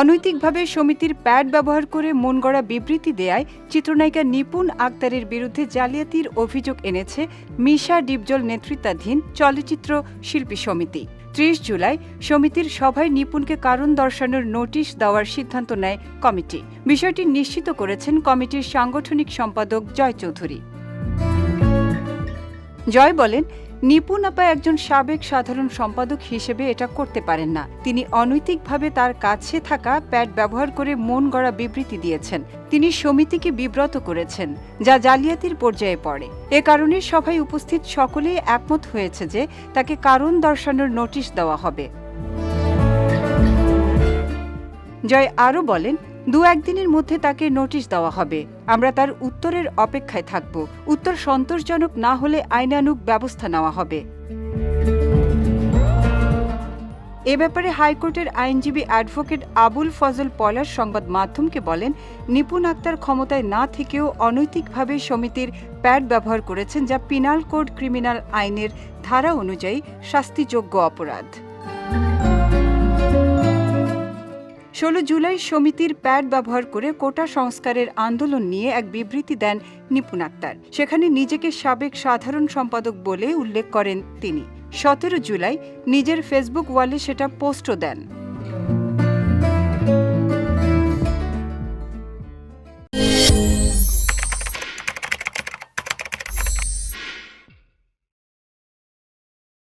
অনৈতিকভাবে সমিতির প্যাড ব্যবহার করে মন গড়া বিবৃতি দেয়ায় চিত্রনায়িকা নিপুণ আক্তারের বিরুদ্ধে জালিয়াতির অভিযোগ এনেছে মিশা ডিপজল নেতৃত্বাধীন চলচ্চিত্র শিল্পী সমিতি। ত্রিশ জুলাই সমিতির সভায় নিপুণকে কারণ দর্শানোর নোটিশ দেওয়ার সিদ্ধান্ত নেয় কমিটি। বিষয়টি নিশ্চিত করেছেন কমিটির সাংগঠনিক সম্পাদক জয় চৌধুরী। জয় বলেন নিপুণ আপা একজন সাবেক সাধারণ সম্পাদক হিসেবে এটা করতে পারেন না। তিনি অনৈতিকভাবে তার কাছে থাকা প্যাড ব্যবহার করে মন গড়া বিবৃতি দিয়েছেন। তিনি সমিতিকে বিব্রত করেছেন, যা জালিয়াতির পর্যায়ে পড়ে। এ কারণে সভায় উপস্থিত সকলেই একমত হয়েছে যে তাকে কারণ দর্শানোর নোটিশ দেওয়া হবে। জয় আরও বলেন দু একদিনের মধ্যে তাকে নোটিশ দেওয়া হবে। আমরা তার উত্তরের অপেক্ষায় থাকব। উত্তর সন্তোষজনক না হলে আইনানুগ ব্যবস্থা নেওয়া হবে। এ ব্যাপারে হাইকোর্টের আইনজীবী অ্যাডভোকেট আবুল ফজল পলাশ সংবাদ মাধ্যমকে বলেন, নিপুণ আক্তার ক্ষমতায় না থেকেও অনৈতিকভাবে সমিতির প্যাড ব্যবহার করেছেন যা পিনাল কোড ক্রিমিনাল আইনের ধারা অনুযায়ী শাস্তিযোগ্য অপরাধ। ষোলো জুলাই সমিতির প্যাড ব্যবহার করে কোটা সংস্কারের আন্দোলন নিয়ে এক বিবৃতি দেন নিপুণ আক্তার। সেখানে নিজেকে সাবেক সাধারণ সম্পাদক বলে উল্লেখ করেন তিনি। সতেরো জুলাই নিজের ফেসবুক ওয়ালে সেটা পোস্টও দেন।